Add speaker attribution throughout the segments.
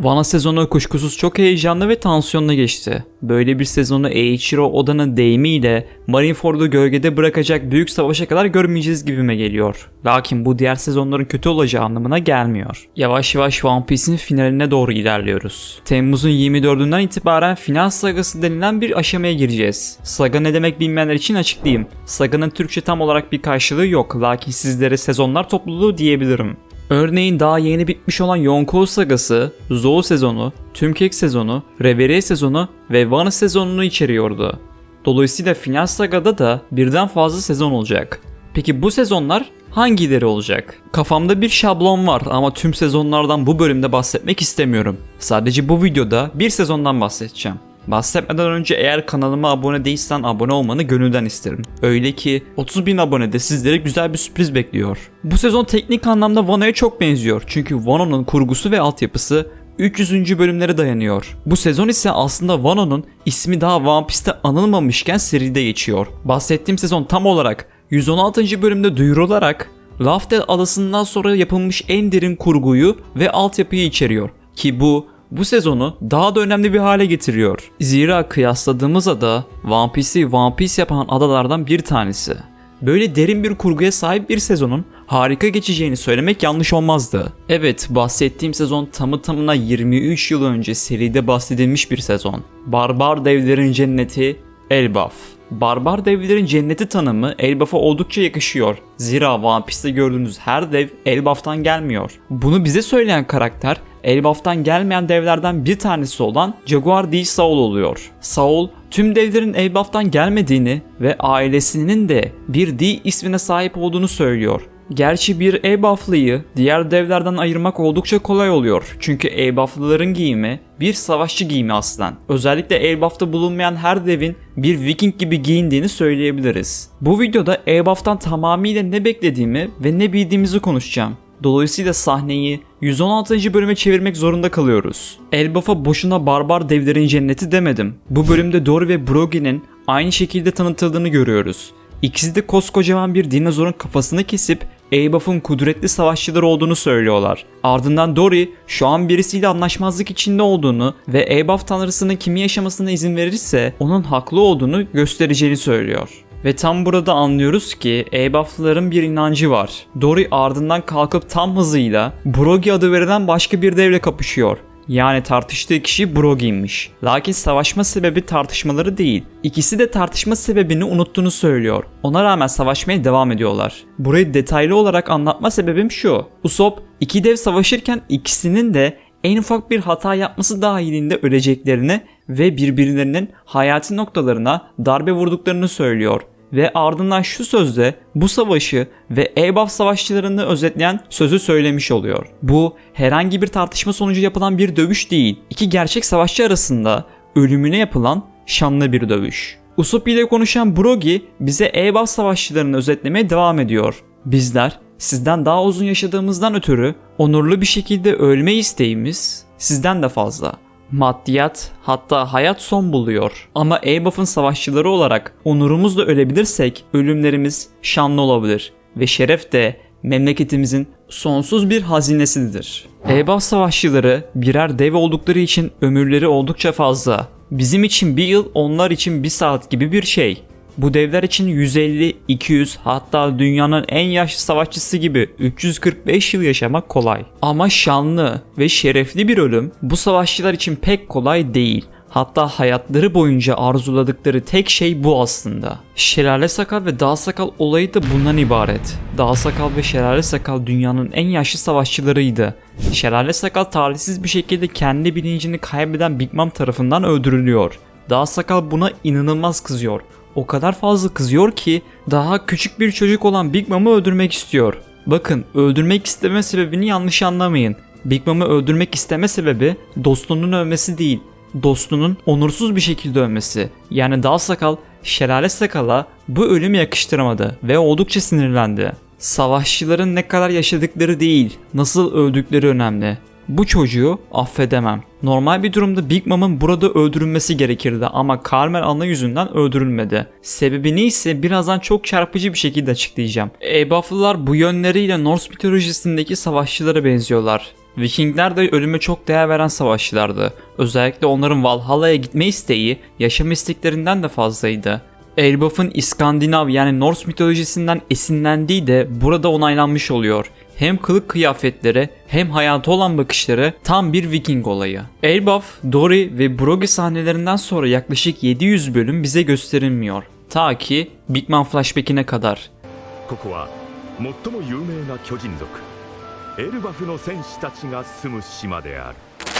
Speaker 1: Vana sezonu kuşkusuz çok heyecanlı ve tansiyonlu geçti. Böyle bir sezonu Eiichiro Oda'nın deyimiyle Marineford'u gölgede bırakacak büyük savaşa kadar görmeyeceğiz gibime geliyor. Lakin bu diğer sezonların kötü olacağı anlamına gelmiyor. Yavaş yavaş One Piece'in finaline doğru ilerliyoruz. Temmuz'un 24'ünden itibaren final sagası denilen bir aşamaya gireceğiz. Saga ne demek bilmeyenler için açıklayayım. Saga'nın Türkçe tam olarak bir karşılığı yok lakin sizlere sezonlar topluluğu diyebilirim. Örneğin daha yeni bitmiş olan Yonkou sagası, Zou sezonu, Tümkek sezonu, Reverie sezonu ve Wano sezonunu içeriyordu. Dolayısıyla final sagada da birden fazla sezon olacak. Peki bu sezonlar hangileri olacak? Kafamda bir şablon var ama tüm sezonlardan bu bölümde bahsetmek istemiyorum. Sadece bu videoda bir sezondan bahsedeceğim. Bahsetmeden önce eğer kanalıma abone değilsen abone olmanı gönülden isterim. Öyle ki 30 bin abonede sizlere güzel bir sürpriz bekliyor. Bu sezon teknik anlamda Wano'ya çok benziyor. Çünkü Wano'nun kurgusu ve altyapısı 300. bölümlere dayanıyor. Bu sezon ise aslında Wano'nun ismi daha One Piece'te anılmamışken seride geçiyor. Bahsettiğim sezon tam olarak 116. bölümde duyurularak Laftel adasından sonra yapılmış en derin kurguyu ve altyapıyı içeriyor. Ki bu bu sezonu daha da önemli bir hale getiriyor. Zira kıyasladığımız ada One Piece'i One Piece yapan adalardan bir tanesi. Böyle derin bir kurguya sahip bir sezonun harika geçeceğini söylemek yanlış olmazdı. Evet bahsettiğim sezon tamı tamına 23 yıl önce seride bahsedilmiş bir sezon. Barbar devlerin cenneti Elbaf. Barbar devlerin cenneti tanımı Elbaf'a oldukça yakışıyor. Zira One Piece'te gördüğünüz her dev Elbaf'tan gelmiyor. Bunu bize söyleyen karakter Elbaf'tan gelmeyen devlerden bir tanesi olan Jaguar D. Saul oluyor. Saul tüm devlerin Elbaf'tan gelmediğini ve ailesinin de bir D ismine sahip olduğunu söylüyor. Gerçi bir Elbaflıyı diğer devlerden ayırmak oldukça kolay oluyor. Çünkü Elbaflıların giyimi bir savaşçı giyimi aslen. Özellikle Elbaf'ta bulunmayan her devin bir Viking gibi giyindiğini söyleyebiliriz. Bu videoda Elbaf'tan tamamıyla ne beklediğimi ve ne bildiğimizi konuşacağım. Dolayısıyla sahneyi 116. bölüme çevirmek zorunda kalıyoruz. Elbaf'a boşuna barbar devlerin cenneti demedim. Bu bölümde Dory ve Brogy'nin aynı şekilde tanıtıldığını görüyoruz. İkisi de koskocaman bir dinozorun kafasını kesip Elbaf'ın kudretli savaşçıları olduğunu söylüyorlar. Ardından Dory şu an birisiyle anlaşmazlık içinde olduğunu ve Elbaf tanrısının kimi yaşamasına izin verirse onun haklı olduğunu göstereceğini söylüyor. Ve tam burada anlıyoruz ki Elbaflıların bir inancı var. Dory ardından kalkıp tam hızıyla Brogy adı verilen başka bir devle kapışıyor. Yani tartıştığı kişi Brogy'ymiş. Lakin savaşma sebebi tartışmaları değil. İkisi de tartışma sebebini unuttuğunu söylüyor. Ona rağmen savaşmaya devam ediyorlar. Burayı detaylı olarak anlatma sebebim şu. Usopp iki dev savaşırken ikisinin de en ufak bir hata yapması dahilinde öleceklerini ve birbirlerinin hayati noktalarına darbe vurduklarını söylüyor ve ardından şu sözle bu savaşı ve Elbaf savaşçılarını özetleyen sözü söylemiş oluyor. Bu herhangi bir tartışma sonucu yapılan bir dövüş değil. İki gerçek savaşçı arasında ölümüne yapılan şanlı bir dövüş. Usopp ile konuşan Brogy bize Elbaf savaşçılarını özetlemeye devam ediyor. Bizler sizden daha uzun yaşadığımızdan ötürü onurlu bir şekilde ölme isteğimiz sizden de fazla. Maddiyat hatta hayat son buluyor. Ama Elbaf'ın savaşçıları olarak onurumuzla ölebilirsek ölümlerimiz şanlı olabilir. Ve şeref de memleketimizin sonsuz bir hazinesidir. Elbaf savaşçıları birer dev oldukları için ömürleri oldukça fazla. Bizim için bir yıl onlar için bir saat gibi bir şey. Bu devler için 150, 200 hatta dünyanın en yaşlı savaşçısı gibi 345 yıl yaşamak kolay. Ama şanlı ve şerefli bir ölüm bu savaşçılar için pek kolay değil. Hatta hayatları boyunca arzuladıkları tek şey bu aslında. Şelale Sakal ve Dağ Sakal olayı da bundan ibaret. Dağ Sakal ve Şelale Sakal dünyanın en yaşlı savaşçılarıydı. Şelale Sakal talihsiz bir şekilde kendi bilincini kaybeden Big Mom tarafından öldürülüyor. Dağ Sakal buna inanılmaz kızıyor o kadar fazla kızıyor ki daha küçük bir çocuk olan Big Mom'u öldürmek istiyor. Bakın öldürmek isteme sebebini yanlış anlamayın. Big Mom'u öldürmek isteme sebebi dostunun ölmesi değil. Dostunun onursuz bir şekilde ölmesi. Yani Dal Sakal, Şelale Sakal'a bu ölümü yakıştıramadı ve oldukça sinirlendi. Savaşçıların ne kadar yaşadıkları değil, nasıl öldükleri önemli. Bu çocuğu affedemem. Normal bir durumda Big Mom'un burada öldürülmesi gerekirdi ama Carmel ana yüzünden öldürülmedi. Sebebini ise birazdan çok çarpıcı bir şekilde açıklayacağım. Elbaflılar bu yönleriyle Norse mitolojisindeki savaşçılara benziyorlar. Vikingler de ölüme çok değer veren savaşçılardı. Özellikle onların Valhalla'ya gitme isteği yaşam isteklerinden de fazlaydı. Elbaf'ın İskandinav yani Norse mitolojisinden esinlendiği de burada onaylanmış oluyor Hem kılık kıyafetleri hem hayata olan bakışları tam bir Viking olayı. Elbaf, Dori ve Broggy sahnelerinden sonra yaklaşık 700 bölüm bize gösterilmiyor. Ta ki Big Man Flashback'ine kadar.
Speaker 2: ここは最も有名な巨人族エルバフの戦士たちが住む島である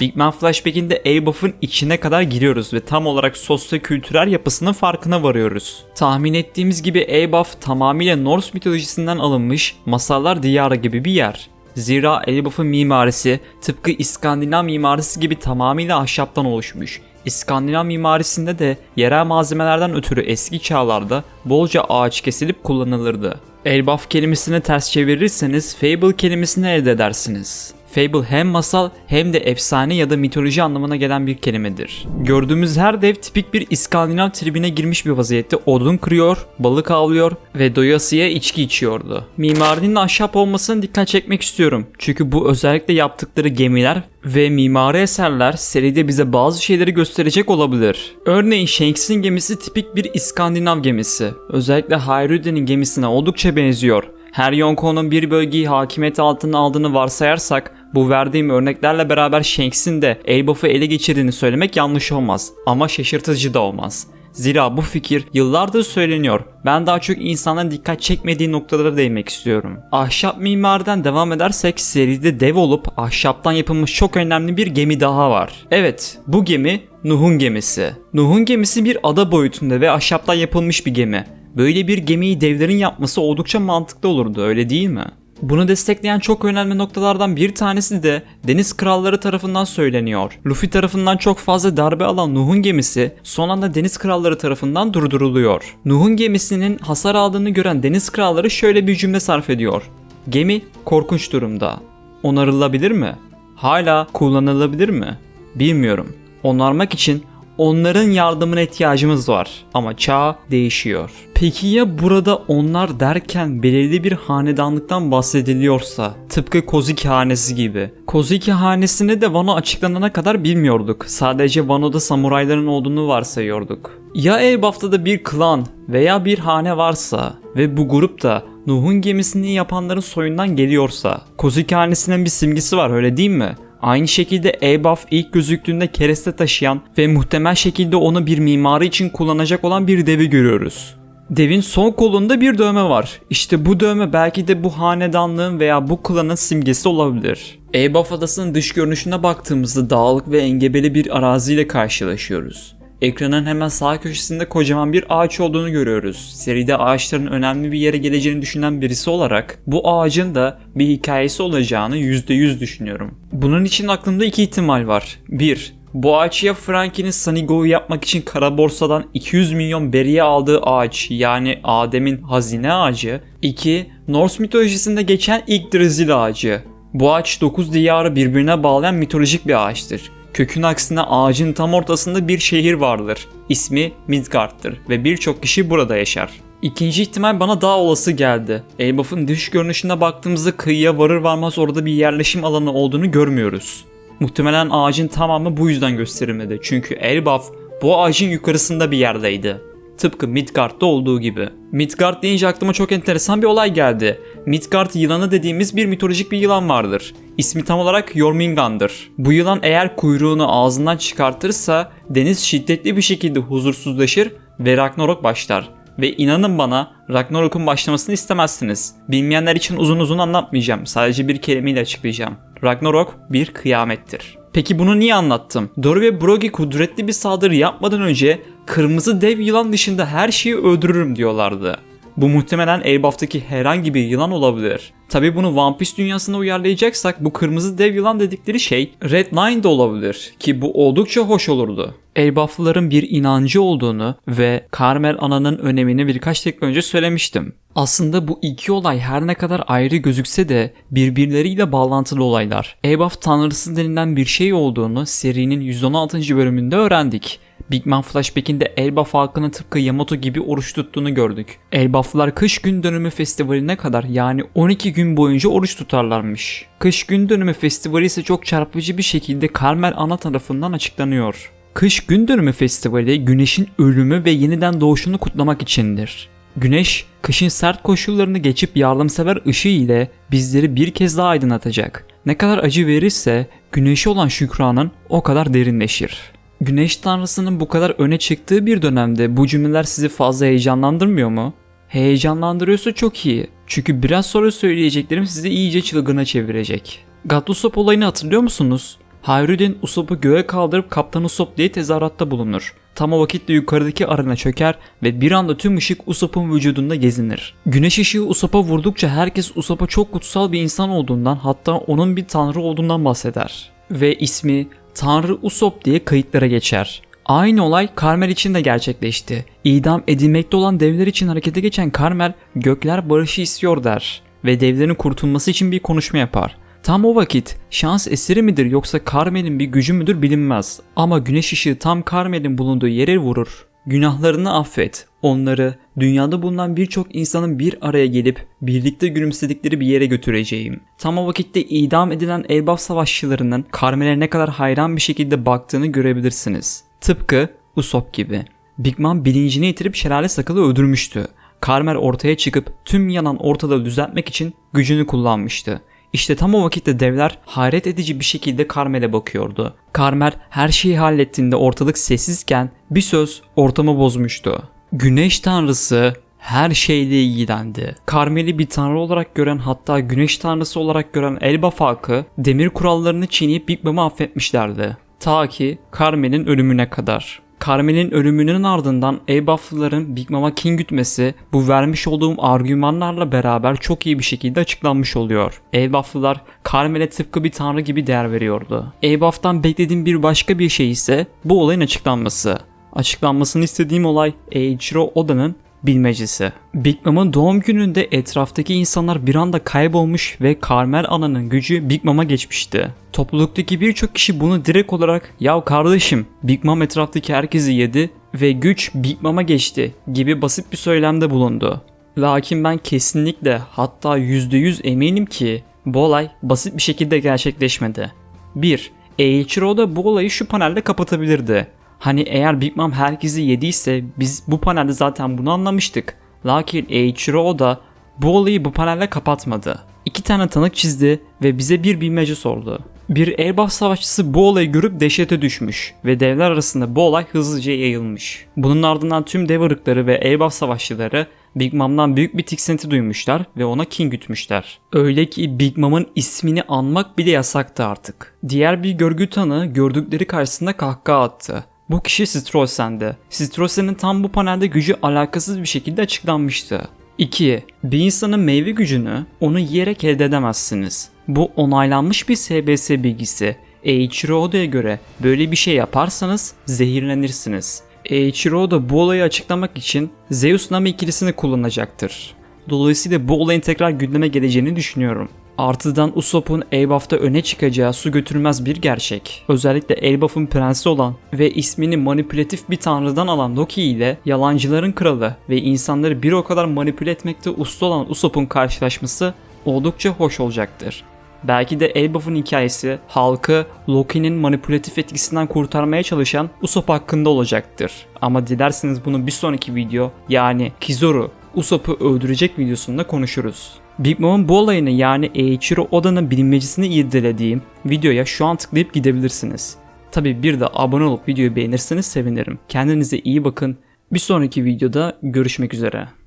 Speaker 1: Big Man Flashback'inde Elbaf'ın içine kadar giriyoruz ve tam olarak sosyo-kültürel yapısının farkına varıyoruz. Tahmin ettiğimiz gibi Elbaf tamamıyla Norse mitolojisinden alınmış masallar diyarı gibi bir yer. Zira Elbaf'ın mimarisi tıpkı İskandinav mimarisi gibi tamamıyla ahşaptan oluşmuş. İskandinav mimarisinde de yerel malzemelerden ötürü eski çağlarda bolca ağaç kesilip kullanılırdı. Elbaf kelimesini ters çevirirseniz Fable kelimesini elde edersiniz. Fable hem masal hem de efsane ya da mitoloji anlamına gelen bir kelimedir. Gördüğümüz her dev tipik bir İskandinav tribine girmiş bir vaziyette odun kırıyor, balık avlıyor ve doyasıya içki içiyordu. Mimarinin ahşap olmasına dikkat çekmek istiyorum. Çünkü bu özellikle yaptıkları gemiler ve mimari eserler seride bize bazı şeyleri gösterecek olabilir. Örneğin Shanks'in gemisi tipik bir İskandinav gemisi. Özellikle Hayrude'nin gemisine oldukça benziyor. Her Yonko'nun bir bölgeyi hakimiyet altına aldığını varsayarsak bu verdiğim örneklerle beraber Shanks'in de Elbaf'ı ele geçirdiğini söylemek yanlış olmaz ama şaşırtıcı da olmaz. Zira bu fikir yıllardır söyleniyor. Ben daha çok insanların dikkat çekmediği noktalara değinmek istiyorum. Ahşap mimariden devam edersek seride dev olup ahşaptan yapılmış çok önemli bir gemi daha var. Evet, bu gemi Nuh'un gemisi. Nuh'un gemisi bir ada boyutunda ve ahşaptan yapılmış bir gemi. Böyle bir gemiyi devlerin yapması oldukça mantıklı olurdu öyle değil mi? Bunu destekleyen çok önemli noktalardan bir tanesi de deniz kralları tarafından söyleniyor. Luffy tarafından çok fazla darbe alan Nuh'un gemisi son anda deniz kralları tarafından durduruluyor. Nuh'un gemisinin hasar aldığını gören deniz kralları şöyle bir cümle sarf ediyor. Gemi korkunç durumda. Onarılabilir mi? Hala kullanılabilir mi? Bilmiyorum. Onarmak için onların yardımına ihtiyacımız var ama çağ değişiyor. Peki ya burada onlar derken belirli bir hanedanlıktan bahsediliyorsa tıpkı Koziki hanesi gibi. Koziki hanesini de Wano açıklanana kadar bilmiyorduk. Sadece Wano'da samurayların olduğunu varsayıyorduk. Ya Elbaf'ta bir klan veya bir hane varsa ve bu grup da Nuh'un gemisini yapanların soyundan geliyorsa Koziki hanesinin bir simgesi var öyle değil mi? Aynı şekilde Elbaf ilk gözüktüğünde kereste taşıyan ve muhtemel şekilde onu bir mimari için kullanacak olan bir devi görüyoruz. Devin son kolunda bir dövme var. İşte bu dövme belki de bu hanedanlığın veya bu klanın simgesi olabilir. Elbaf adasının dış görünüşüne baktığımızda dağlık ve engebeli bir araziyle karşılaşıyoruz. Ekranın hemen sağ köşesinde kocaman bir ağaç olduğunu görüyoruz. Seride ağaçların önemli bir yere geleceğini düşünen birisi olarak bu ağacın da bir hikayesi olacağını %100 düşünüyorum. Bunun için aklımda iki ihtimal var. 1. Bu ağaç ya Frankie'nin Sanigo'yu yapmak için kara borsadan 200 milyon beriye aldığı ağaç yani Adem'in hazine ağacı. 2. Norse mitolojisinde geçen ilk Drizil ağacı. Bu ağaç 9 diyarı birbirine bağlayan mitolojik bir ağaçtır. Kökün aksine ağacın tam ortasında bir şehir vardır. İsmi Midgard'dır ve birçok kişi burada yaşar. İkinci ihtimal bana daha olası geldi. Elbaf'ın dış görünüşüne baktığımızda kıyıya varır varmaz orada bir yerleşim alanı olduğunu görmüyoruz. Muhtemelen ağacın tamamı bu yüzden gösterilmedi. Çünkü Elbaf bu ağacın yukarısında bir yerdeydi. Tıpkı Midgard'da olduğu gibi. Midgard deyince aklıma çok enteresan bir olay geldi. Midgard yılanı dediğimiz bir mitolojik bir yılan vardır. İsmi tam olarak Jormungandr. Bu yılan eğer kuyruğunu ağzından çıkartırsa deniz şiddetli bir şekilde huzursuzlaşır ve Ragnarok başlar. Ve inanın bana Ragnarok'un başlamasını istemezsiniz. Bilmeyenler için uzun uzun anlatmayacağım. Sadece bir kelimeyle açıklayacağım. Ragnarok bir kıyamettir. Peki bunu niye anlattım? Dory ve Broggy kudretli bir saldırı yapmadan önce kırmızı dev yılan dışında her şeyi öldürürüm diyorlardı. Bu muhtemelen Elbaf'taki herhangi bir yılan olabilir. Tabi bunu One Piece dünyasına uyarlayacaksak bu kırmızı dev yılan dedikleri şey Red Line de olabilir ki bu oldukça hoş olurdu. Elbaflıların bir inancı olduğunu ve Carmel Ana'nın önemini birkaç dakika önce söylemiştim. Aslında bu iki olay her ne kadar ayrı gözükse de birbirleriyle bağlantılı olaylar. Elbaf tanrısı denilen bir şey olduğunu serinin 116. bölümünde öğrendik. Big Man flashback'inde Elbaf halkının tıpkı Yamato gibi oruç tuttuğunu gördük. Elbaflar kış gün dönümü festivaline kadar yani 12 gün boyunca oruç tutarlarmış. Kış gün dönümü festivali ise çok çarpıcı bir şekilde Carmel ana tarafından açıklanıyor. Kış gün dönümü festivali güneşin ölümü ve yeniden doğuşunu kutlamak içindir. Güneş, kışın sert koşullarını geçip yardımsever ışığı ile bizleri bir kez daha aydınlatacak. Ne kadar acı verirse güneşe olan şükranın o kadar derinleşir. Güneş tanrısının bu kadar öne çıktığı bir dönemde bu cümleler sizi fazla heyecanlandırmıyor mu? Heyecanlandırıyorsa çok iyi. Çünkü biraz sonra söyleyeceklerim sizi iyice çılgına çevirecek. Gatlusop olayını hatırlıyor musunuz? Hayruddin Usopp'u göğe kaldırıp Kaptan Usopp diye tezahüratta bulunur. Tam o vakitte yukarıdaki arena çöker ve bir anda tüm ışık Usopp'un vücudunda gezinir. Güneş ışığı Usopp'a vurdukça herkes Usopp'a çok kutsal bir insan olduğundan hatta onun bir tanrı olduğundan bahseder. Ve ismi Tanrı Usopp diye kayıtlara geçer. Aynı olay Carmel için de gerçekleşti. İdam edilmekte olan devler için harekete geçen Carmel, gökler barışı istiyor der ve devlerin kurtulması için bir konuşma yapar. Tam o vakit şans eseri midir yoksa Carmel'in bir gücü müdür bilinmez. Ama güneş ışığı tam Carmel'in bulunduğu yere vurur. Günahlarını affet. Onları dünyada bulunan birçok insanın bir araya gelip birlikte gülümsedikleri bir yere götüreceğim. Tam o vakitte idam edilen Elbaf savaşçılarının Carmel'e ne kadar hayran bir şekilde baktığını görebilirsiniz. Tıpkı Usopp gibi. Big Mom bilincini yitirip şelale sakalı öldürmüştü. Carmel ortaya çıkıp tüm yanan ortalığı düzeltmek için gücünü kullanmıştı. İşte tam o vakitte devler hayret edici bir şekilde Carmel'e bakıyordu. Carmel her şeyi hallettiğinde ortalık sessizken bir söz ortamı bozmuştu. Güneş tanrısı her şeyle ilgilendi. Carmel'i bir tanrı olarak gören hatta güneş tanrısı olarak gören Elbaf halkı demir kurallarını çiğneyip Big Mom'u affetmişlerdi. Ta ki Carmel'in ölümüne kadar. Carmel'in ölümünün ardından Elbaflıların Big Mama kin gütmesi bu vermiş olduğum argümanlarla beraber çok iyi bir şekilde açıklanmış oluyor. Elbaflılar Carmel'e tıpkı bir tanrı gibi değer veriyordu. Elbaf'tan beklediğim bir başka bir şey ise bu olayın açıklanması. Açıklanmasını istediğim olay Eiichiro Oda'nın bilmecesi. Big Mom'un doğum gününde etraftaki insanlar bir anda kaybolmuş ve Carmel Ana'nın gücü Big Mom'a geçmişti. Topluluktaki birçok kişi bunu direkt olarak ya kardeşim Big Mom etraftaki herkesi yedi ve güç Big Mom'a geçti gibi basit bir söylemde bulundu. Lakin ben kesinlikle hatta %100 eminim ki bu olay basit bir şekilde gerçekleşmedi. 1. Eiichiro da bu olayı şu panelde kapatabilirdi. Hani eğer Big Mom herkesi yediyse biz bu panelde zaten bunu anlamıştık. Lakin Eiichiro Oda bu olayı bu panelde kapatmadı. İki tane tanık çizdi ve bize bir bilmece sordu. Bir Elbaf savaşçısı bu olayı görüp dehşete düşmüş ve devler arasında bu olay hızlıca yayılmış. Bunun ardından tüm dev ırkları ve Elbaf savaşçıları Big Mom'dan büyük bir tiksinti duymuşlar ve ona kin gütmüşler. Öyle ki Big Mom'un ismini anmak bile yasaktı artık. Diğer bir görgü tanığı gördükleri karşısında kahkaha attı. Bu kişi Strosen'di. Strosen'in tam bu panelde gücü alakasız bir şekilde açıklanmıştı. 2. Bir insanın meyve gücünü onu yiyerek elde edemezsiniz. Bu onaylanmış bir SBS bilgisi. Eiichiro göre böyle bir şey yaparsanız zehirlenirsiniz. Eiichiro bu olayı açıklamak için Zeus Nami ikilisini kullanacaktır. Dolayısıyla bu olayın tekrar gündeme geleceğini düşünüyorum. Artıdan Usopp'un Elbaf'ta öne çıkacağı su götürmez bir gerçek. Özellikle Elbaf'ın prensi olan ve ismini manipülatif bir tanrıdan alan Loki ile yalancıların kralı ve insanları bir o kadar manipüle etmekte usta olan Usopp'un karşılaşması oldukça hoş olacaktır. Belki de Elbaf'ın hikayesi halkı Loki'nin manipülatif etkisinden kurtarmaya çalışan Usopp hakkında olacaktır. Ama dilerseniz bunu bir sonraki video yani Kizoru Usopp'u öldürecek videosunda konuşuruz. Big Mom'un bu olayını yani Eiichiro Oda'nın bilinmecisini irdelediğim videoya şu an tıklayıp gidebilirsiniz. Tabi bir de abone olup videoyu beğenirseniz sevinirim. Kendinize iyi bakın. Bir sonraki videoda görüşmek üzere.